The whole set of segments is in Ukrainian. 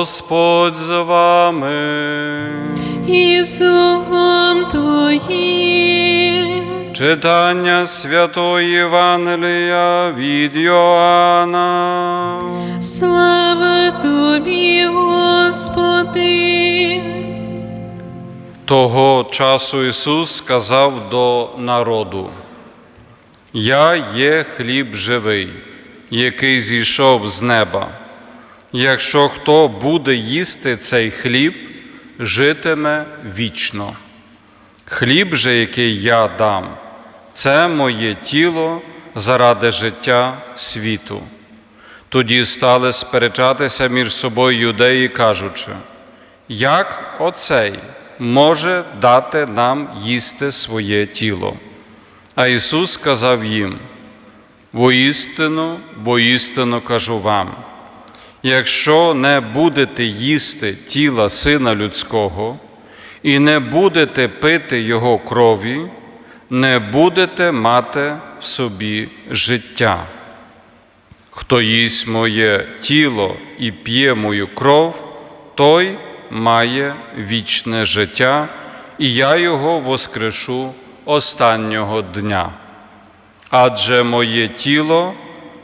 Господь з вами. і з Духом Твоїм. Читання Святої Євангелія від Йоанна. Слава Тобі, Господи. Того часу Ісус сказав до народу: Я є хліб живий, який зійшов з неба. Якщо хто буде їсти цей хліб, житиме вічно. Хліб же, який я дам, це моє тіло заради життя світу. Тоді стали сперечатися між собою юдеї, кажучи, як оцей може дати нам їсти своє тіло? А Ісус сказав їм: Воістину, воістину кажу вам, якщо не будете їсти тіла Сина Людського і не будете пити Його крові, не будете мати в собі життя. Хто їсть моє тіло і п'є мою кров, той має вічне життя, і я його воскрешу останнього дня. Адже моє тіло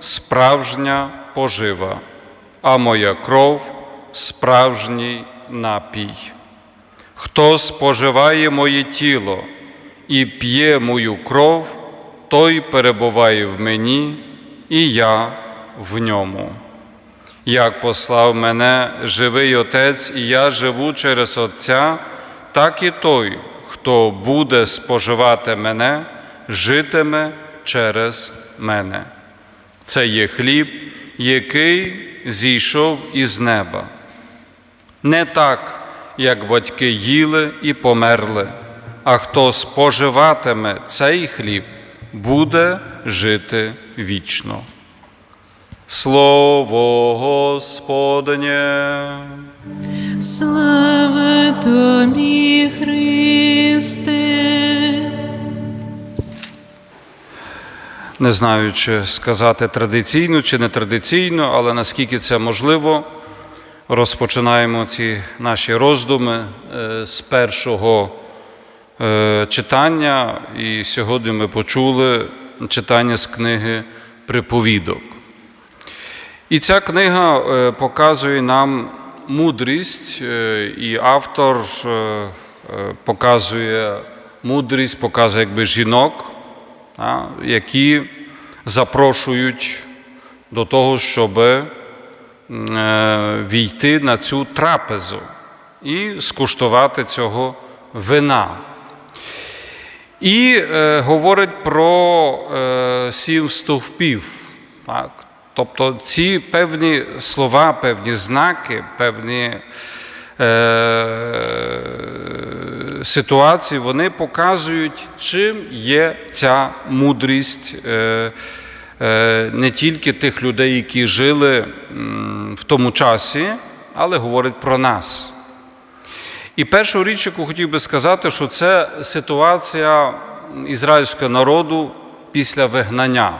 справжня пожива, а моя кров справжній напій. Хто споживає моє тіло і п'є мою кров, той перебуває в мені, і я в ньому. Як послав мене живий Отець, і я живу через Отця, так і той, хто буде споживати мене, житиме через мене. Це є хліб, який зійшов із неба. Не так, як батьки їли і померли, а хто споживатиме цей хліб, буде жити вічно. Слово Господнє. Слава Тобі, Христе. Не знаю, чи сказати традиційно чи не традиційно, але наскільки це можливо, розпочинаємо ці наші роздуми е, з першого е, читання. І сьогодні ми почули читання з книги Приповідок. І ця книга е, показує нам мудрість, і автор показує мудрість, показує якби жінок, які запрошують до того, щоб е, війти на цю трапезу і скуштувати цього вина. І е, говорить про е, сім стовпів. Так? Тобто ці певні слова, певні знаки, певні е, ситуації, вони показують, чим є ця мудрість е, е, не тільки тих людей, які жили в тому часі, але говорить про нас. І першу річ, яку хотів би сказати, що це ситуація ізраїльського народу після вигнання.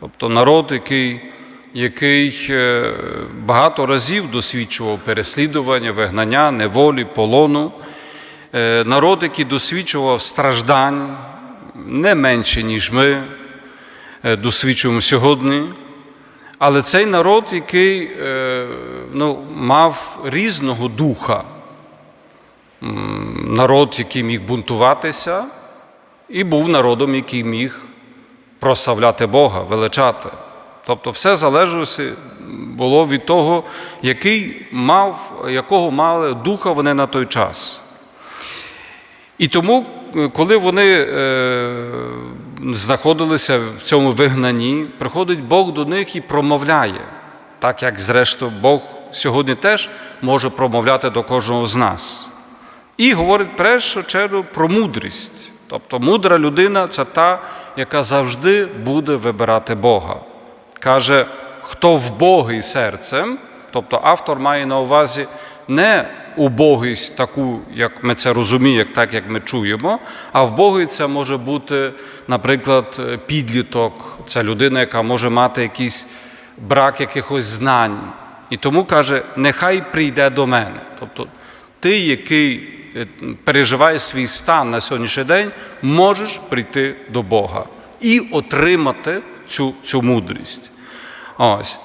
Тобто народ, який, який е, багато разів досвідчував переслідування, вигнання, неволі, полону. Е, Народ, який досвідчував страждань не менше, ніж ми е, досвідчуємо сьогодні. Але цей народ, який е, ну, мав різного духа, народ, який міг бунтуватися, і був народом, який міг прославляти Бога, величати. Тобто все залежало було від того, який мав, якого мали духа вони на той час. І тому, е, коли вони е, знаходилися в цьому вигнанні, приходить Бог до них і промовляє, так як, зрештою, Бог сьогодні теж може промовляти до кожного з нас. І говорить в першу чергу про мудрість. Тобто мудра людина це та, яка завжди буде вибирати Бога. Каже, хто вбогий серцем, тобто автор має на увазі не убогість таку, як ми це розуміємо, так, як ми чуємо, а вбогий це може бути, наприклад, підліток, це людина, яка може мати якийсь брак якихось знань. І тому каже, нехай прийде до мене. Тобто ти, який е, переживає свій стан на сьогоднішній день, можеш прийти до Бога і отримати цю, цю мудрість. Ось.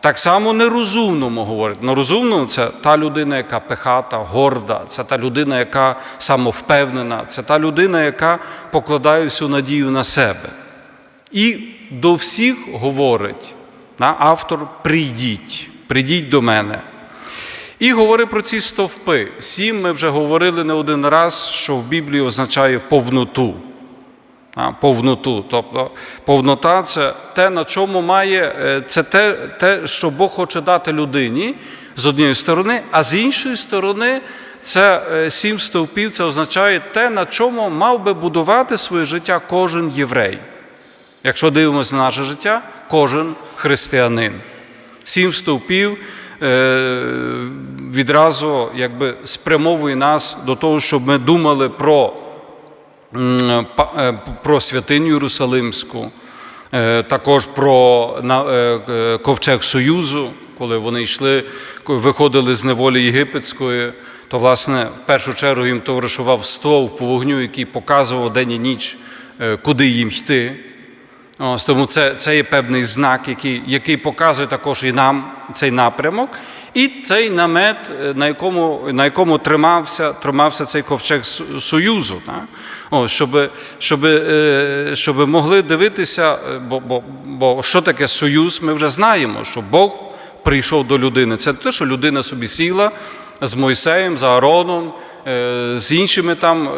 Так само нерозумному говорить. Нерозумному це та людина, яка пехата, горда, це та людина, яка самовпевнена, це та людина, яка покладає всю надію на себе. І до всіх говорить на автор: прийдіть, прийдіть до мене. І говорить про ці стовпи. Сім ми вже говорили не один раз, що в Біблії означає повноту. Повноту. Тобто повнота це те, на чому має, е, це те, те, що Бог хоче дати людині з однієї сторони, а з іншої сторони, це е, сім стовпів, це означає те, на чому мав би будувати своє життя кожен єврей. Якщо дивимося на наше життя, кожен християнин. Сім стовпів е, відразу якби, спрямовує нас до того, щоб ми думали про про святиню Єрусалимську, е, також про е, е, ковчег Союзу, коли вони йшли, виходили з неволі єгипетської, то, власне, в першу чергу їм товаришував стовп по вогню, який показував день і ніч, е, куди їм йти. Ось, тому це, це є певний знак, який, який показує також і нам цей напрямок. І цей намет, е, на якому, на якому тримався, тримався цей ковчег Союзу. Так? О, щоб, щоб, е, щоб могли дивитися, е, бо, бо, бо що таке союз, ми вже знаємо, що Бог прийшов до людини. Це не те, що людина собі сіла з Мойсеєм, з Аароном, е, з іншими там,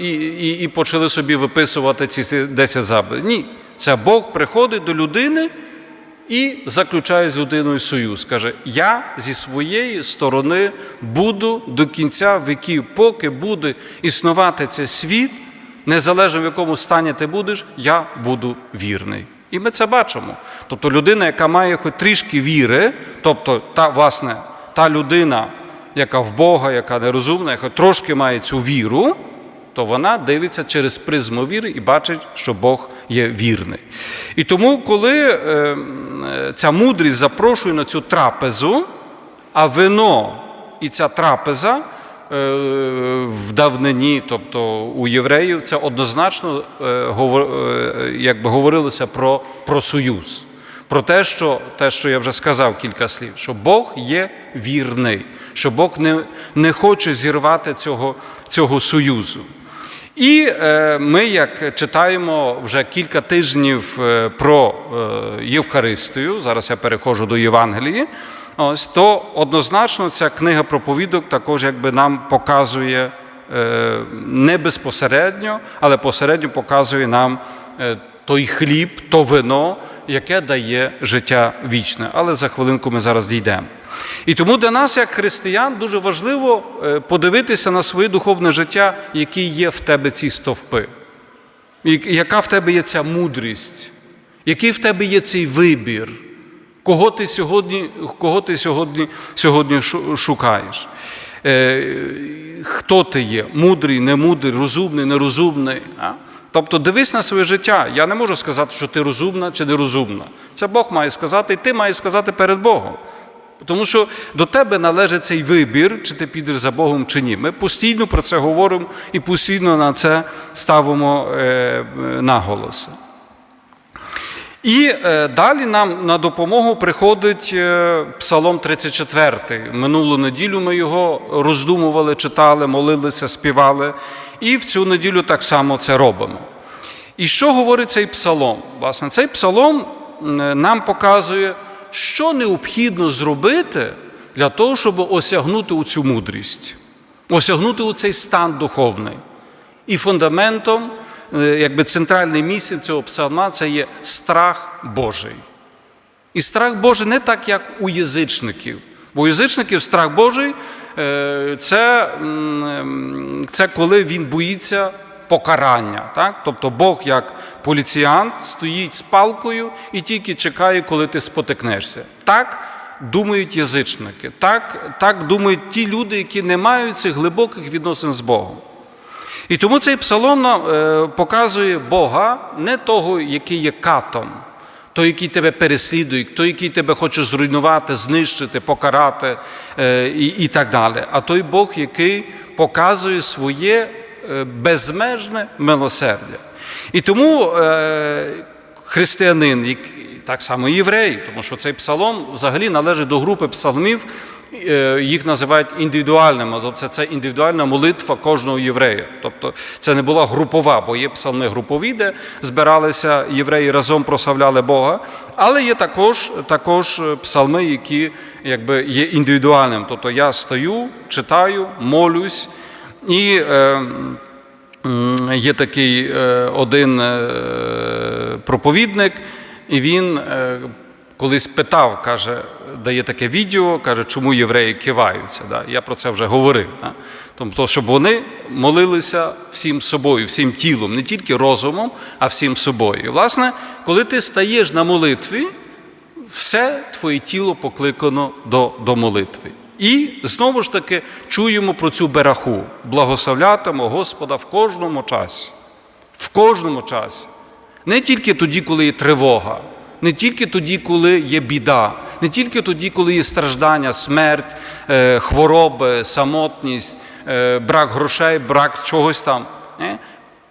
і, і, і почали собі виписувати ці 10 заповідей. Ні, це Бог приходить до людини і заключає з людиною союз. Каже: Я зі своєї сторони буду до кінця віків, поки буде існувати цей світ, незалежно в якому стані ти будеш, я буду вірний. І ми це бачимо. Тобто людина, яка має хоч трішки віри, тобто та, власне, та людина, яка в Бога, яка нерозумна, яка трошки має цю віру, то вона дивиться через призму віри і бачить, що Бог є вірний. І тому, коли е, е, ця мудрість запрошує на цю трапезу, а вино і ця трапеза в давнині, тобто у євреїв, це однозначно е, е, якби говорилося про, про союз. Про те, що, те, що я вже сказав кілька слів, що Бог є вірний, що Бог не, не хоче зірвати цього, цього союзу. І е, ми, як читаємо вже кілька тижнів е, про е, Євхаристію, зараз я переходжу до Євангелії, ось, то однозначно ця книга проповідок також якби нам показує е, не безпосередньо, але посередньо показує нам е, той хліб, то вино, яке дає життя вічне. Але за хвилинку ми зараз дійдемо. І тому для нас, як християн, дуже важливо е, подивитися на своє духовне життя, які є в тебе ці стовпи, яка в тебе є ця мудрість, який в тебе є цей вибір, кого ти сьогодні, кого ти сьогодні, сьогодні шукаєш. Е, Хто ти є? Мудрий, немудрий, розумний, нерозумний. А? Тобто дивись на своє життя. Я не можу сказати, що ти розумна чи нерозумна. Це Бог має сказати, і ти маєш сказати перед Богом. Тому що до тебе належить цей вибір, чи ти підеш за Богом, чи ні. Ми постійно про це говоримо і постійно на це ставимо е, е, наголоси. І е, далі нам на допомогу приходить е, Псалом 34. Минулу неділю ми його роздумували, читали, молилися, співали. І в цю неділю так само це робимо. І що говорить цей псалом? Власне, цей псалом нам показує, що необхідно зробити для того, щоб осягнути у цю мудрість, осягнути у цей стан духовний. І фундаментом, е, якби центральне місце цього псалма це є страх Божий. І страх Божий не так, як у язичників. Бо у язичників страх Божий е, це, це коли він боїться покарання. Так? Тобто Бог, як поліціянт, стоїть з палкою і тільки чекає, коли ти спотикнешся. Так думають язичники, так, так думають ті люди, які не мають цих глибоких відносин з Богом. І тому цей псалом нам е, показує Бога не того, який є катом, той, який тебе переслідує, той, який тебе хоче зруйнувати, знищити, покарати е, і, і так далі. А той Бог, який показує своє е, безмежне милосердя. І тому християнин, так само і єврей, тому що цей псалом взагалі належить до групи псалмів, їх називають індивідуальними, тобто це, індивідуальна молитва кожного єврея. Тобто це не була групова, бо є псалми групові, де збиралися євреї разом прославляли Бога. Але є також, також псалми, які якби, є індивідуальним. Тобто я стою, читаю, молюсь і. Е, Є такий е, один е, проповідник, і він е, колись питав, каже, дає таке відео, каже, чому євреї киваються. Да? Я про це вже говорив. Да? Тобто, щоб вони молилися всім собою, всім тілом, не тільки розумом, а всім собою. І, власне, коли ти стаєш на молитві, все твоє тіло покликано до, до молитви. І знову ж таки чуємо про цю бераху. Благословлятимо Господа в кожному часі. В кожному часі. Не тільки тоді, коли є тривога, не тільки тоді, коли є біда, не тільки тоді, коли є страждання, смерть, е, хвороби, самотність, е, брак грошей, брак чогось там. Ні?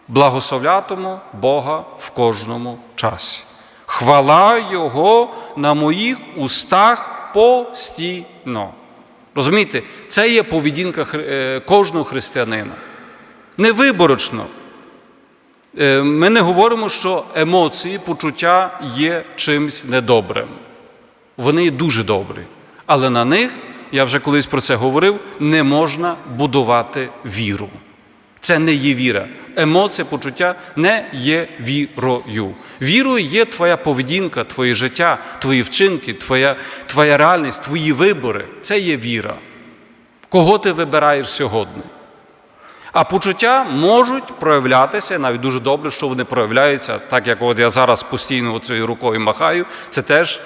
Благословлятиму Бога в кожному часі. Хвала Його на моїх устах постійно. Розумієте, це є поведінка е, кожного християнина. Невиборочно. Е, Ми не говоримо, що емоції, почуття є чимсь недобрим. Вони є дуже добрі. Але на них, я вже колись про це говорив, не можна будувати віру. Це не є віра. Емоція, почуття не є вірою. Вірою є твоя поведінка, твоє життя, твої вчинки, твоя, твоя реальність, твої вибори. Це є віра. Кого ти вибираєш сьогодні? А почуття можуть проявлятися, навіть дуже добре, що вони проявляються, так як от я зараз постійно цією рукою махаю, це теж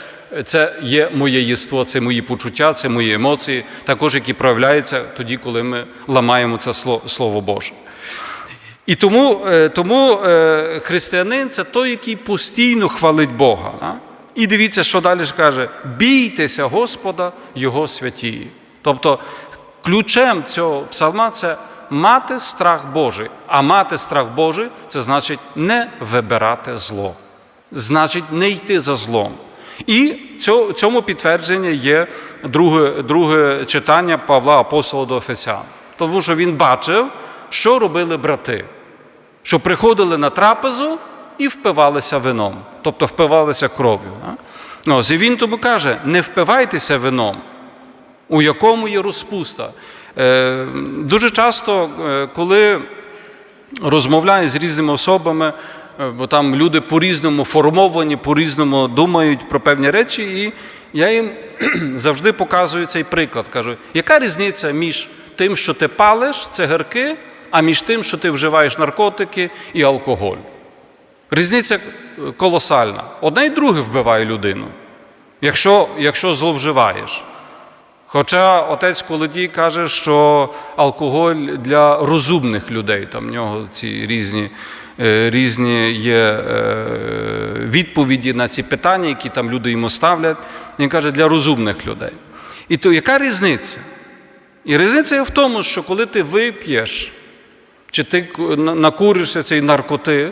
це є моє єство, це мої почуття, це мої емоції, також які проявляються тоді, коли ми ламаємо це Слово- Боже. І тому, е, тому е, християнин це той, який постійно хвалить Бога. І дивіться, що далі ж каже: бійтеся Господа, Його святії. Тобто ключем цього псалма це мати страх Божий. А мати страх Божий це значить не вибирати зло, значить не йти за злом. І цьому підтвердження є друге, друге читання Павла Апостола до Ефесян. Тому що він бачив, що робили брати що приходили на трапезу і впивалися вином, тобто впивалися кров'ю. Ну, і він тому каже: не впивайтеся вином, у якому є розпуста. Е, дуже часто, е, коли розмовляю з різними особами, е, бо там люди по-різному формовані, по-різному думають про певні речі, і я їм завжди показую цей приклад. Кажу, яка різниця між тим, що ти палиш цигарки, а між тим, що ти вживаєш наркотики і алкоголь? Різниця колосальна. Одне і друге вбиває людину, якщо, якщо зловживаєш. Хоча отець Колодій каже, що алкоголь для розумних людей, там в нього ці різні, е, різні є е, відповіді на ці питання, які там люди йому ставлять. Він каже, для розумних людей. І то яка різниця? І різниця є в тому, що коли ти вип'єш, чи ти накуришся цієї наркоти,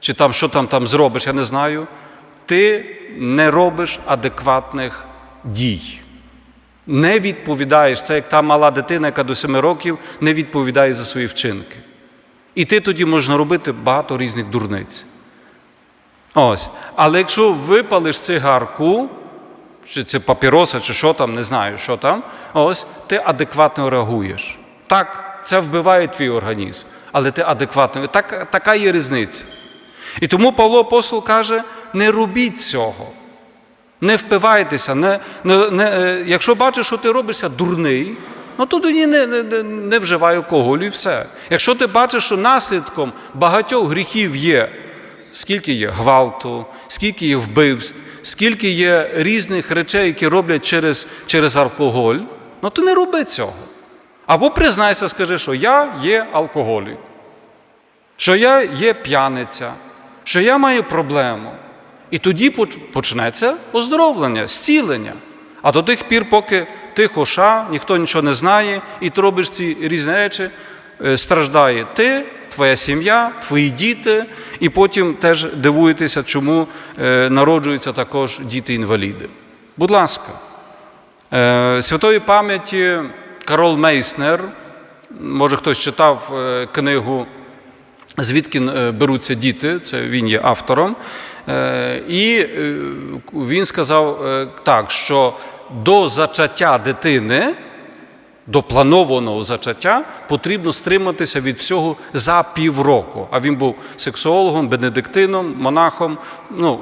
чи там що там, там зробиш, я не знаю, ти не робиш адекватних дій не відповідаєш, це як та мала дитина, яка до 7 років не відповідає за свої вчинки. І ти тоді можна робити багато різних дурниць. Ось. Але якщо випалиш цигарку, чи це папіроса, чи що там, не знаю, що там, ось, ти адекватно реагуєш. Так, це вбиває твій організм, але ти адекватно. Так, така є різниця. І тому Павло Апостол каже: не робіть цього. Не впивайтеся, не, не, не, е, якщо бачиш, що ти робишся дурний, ну то тоді не, не, не, не вживай алкоголю і все. Якщо ти бачиш, що наслідком багатьох гріхів є, скільки є гвалту, скільки є вбивств, скільки є різних речей, які роблять через, через алкоголь, ну то не роби цього. Або признайся, скажи, що я є алкоголік, що я є п'яниця, що я маю проблему. І тоді почнеться оздоровлення, зцілення. А до тих пір, поки ти хоша, ніхто нічого не знає, і ти робиш ці різні речі, е, страждає ти, твоя сім'я, твої діти, і потім теж дивуєтеся, чому е, народжуються також діти-інваліди. Будь ласка, Е, святої пам'яті Карол Мейснер, може хтось читав книгу Звідки беруться діти, це він є автором. Е, І е, він сказав е, так, що до зачаття дитини, до планованого зачаття, потрібно стриматися від всього за півроку. А він був сексологом, бенедиктином, монахом, ну,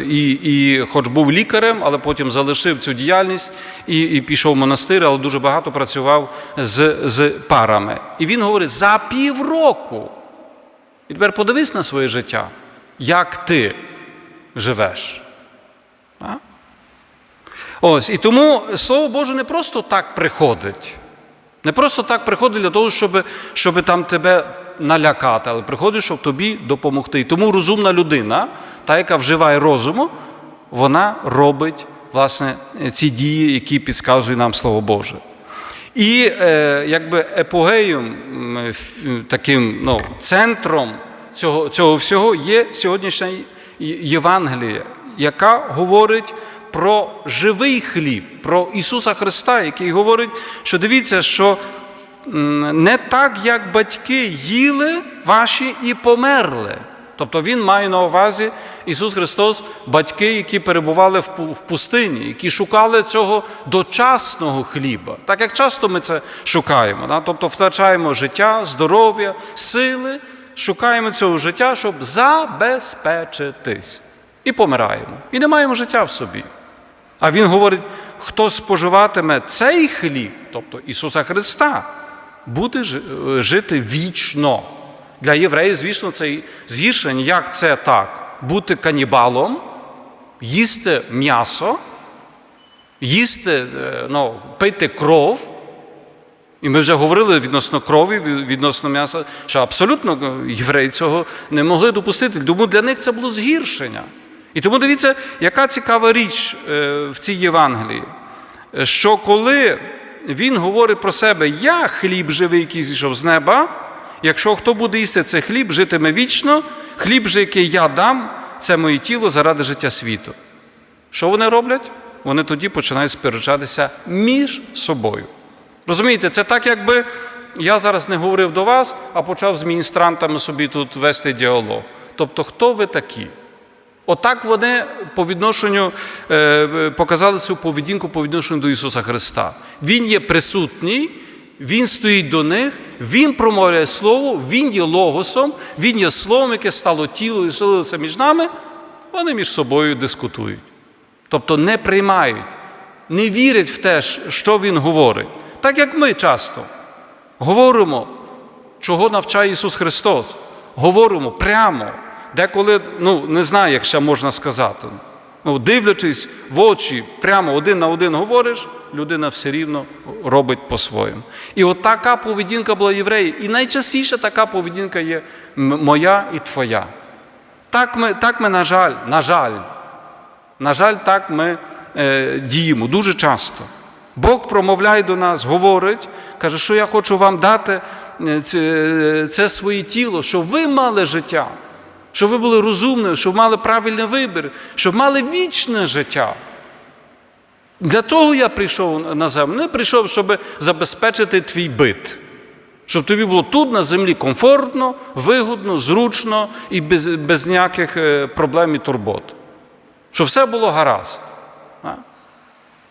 і, і хоч був лікарем, але потім залишив цю діяльність і, і пішов в монастир, але дуже багато працював з, з парами. І він говорить: за півроку. І тепер подивись на своє життя, як ти живеш. А? Ось, і тому Слово Боже не просто так приходить. Не просто так приходить для того, щоб, щоб там тебе налякати, але приходить, щоб тобі допомогти. І тому розумна людина, та, яка вживає розуму, вона робить власне ці дії, які підказує нам Слово Боже. І е, якби епогеєм, таким ну, центром цього, цього всього є сьогоднішня Є- Євангелія, яка говорить про живий хліб, про Ісуса Христа, який говорить, що дивіться, що не так, як батьки їли ваші і померли. Тобто Він має на увазі Ісус Христос, батьки, які перебували в пустині, які шукали цього дочасного хліба. Так як часто ми це шукаємо. Тобто втрачаємо життя, здоров'я, сили, шукаємо цього життя, щоб забезпечитись. І помираємо. І не маємо життя в собі. А Він говорить, хто споживатиме цей хліб, тобто Ісуса Христа, буде е, жити вічно. Для євреїв, звісно, це згіршення. Як це так? Бути канібалом, їсти м'ясо, їсти, е, ну, пити кров. І ми вже говорили відносно крові, відносно м'яса, що абсолютно е, євреї цього не могли допустити. Тому для них це було згіршення. І тому дивіться, яка цікава річ е, в цій Євангелії, що коли він говорить про себе, я хліб живий, який зійшов з неба, якщо хто буде їсти цей хліб, житиме вічно, хліб же, який я дам, це моє тіло заради життя світу. Що вони роблять? Вони тоді починають сперечатися між собою. Розумієте, це так, якби я зараз не говорив до вас, а почав з міністрантами собі тут вести діалог. Тобто, хто ви такі? Отак вони по відношенню е, показали цю поведінку по відношенню до Ісуса Христа. Він є присутній, Він стоїть до них, Він промовляє Слово, Він є логосом, Він є словом, яке стало тілом і селилося між нами. Вони між собою дискутують. Тобто не приймають, не вірять в те, що Він говорить. Так як ми часто говоримо, чого навчає Ісус Христос. Говоримо прямо, деколи ну, не знаю, як ще можна сказати. Ну, дивлячись в очі, прямо один на один говориш, людина все рівно робить по-своєму. І от така поведінка була євреїв. І найчастіше така поведінка є моя і твоя. Так ми, так ми на жаль, на жаль, на жаль, так ми е, діємо дуже часто. Бог промовляє до нас, говорить, каже, що я хочу вам дати е, це, це своє тіло, щоб ви мали життя, щоб ви були розумними, щоб мали правильний вибір, щоб мали вічне життя. Для того я прийшов на землю. Не прийшов, щоб забезпечити твій бит. Щоб тобі було тут на землі комфортно, вигодно, зручно і без, без ніяких е, проблем і турбот. Щоб все було гаразд.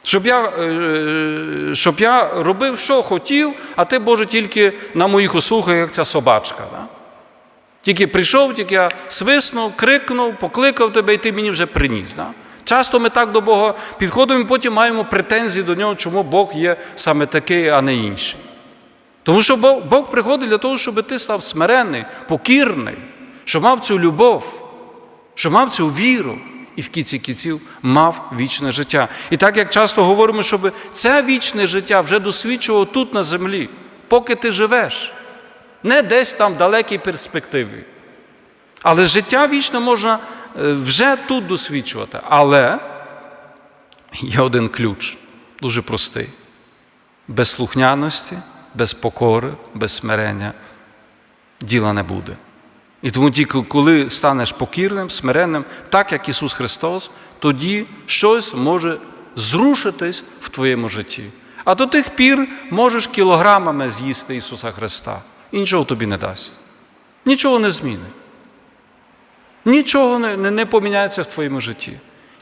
Щоб я, е, щоб я робив, що хотів, а ти, Боже, тільки на моїх услугах, як ця собачка. Да? Тільки прийшов, тільки я свиснув, крикнув, покликав тебе, і ти мені вже приніс. Да? Часто ми так до Бога підходимо і потім маємо претензії до нього, чому Бог є саме такий, а не інший. Тому що Бог, Бог приходить для того, щоб ти став смиренний, покірний, щоб мав цю любов, щоб мав цю віру і в кінці кінців мав вічне життя. І так як часто говоримо, щоб це вічне життя вже досвідчував тут на землі, поки ти живеш, не десь там в далекій перспективі. Але життя вічне можна е, вже тут досвідчувати. Але є один ключ, дуже простий: без слухняності, без покори, без смирення діла не буде. І тому тільки коли станеш покірним, смиренним, так як Ісус Христос, тоді щось може зрушитись в твоєму житті. А до тих пір можеш кілограмами з'їсти Ісуса Христа. І нічого тобі не дасть. Нічого не змінить. Нічого не, не, не поміняється в твоєму житті.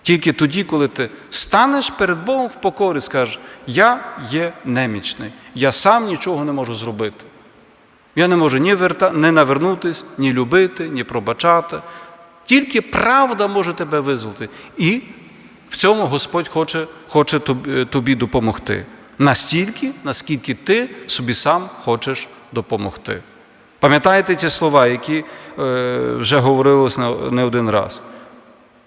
Тільки тоді, коли ти станеш перед Богом в покорі, скажеш, я є немічний, я сам нічого не можу зробити. Я не можу ні, верта, ні навернутись, ні любити, ні пробачати. Тільки правда може тебе визволити. І в цьому Господь хоче, хоче тобі, тобі допомогти. Настільки, наскільки ти собі сам хочеш допомогти. Пам'ятаєте ці слова, які е, вже говорилось не, не один раз.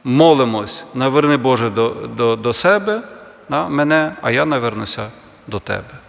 Молимось, наверни Боже до, до, до себе, на мене, а я навернуся до тебе.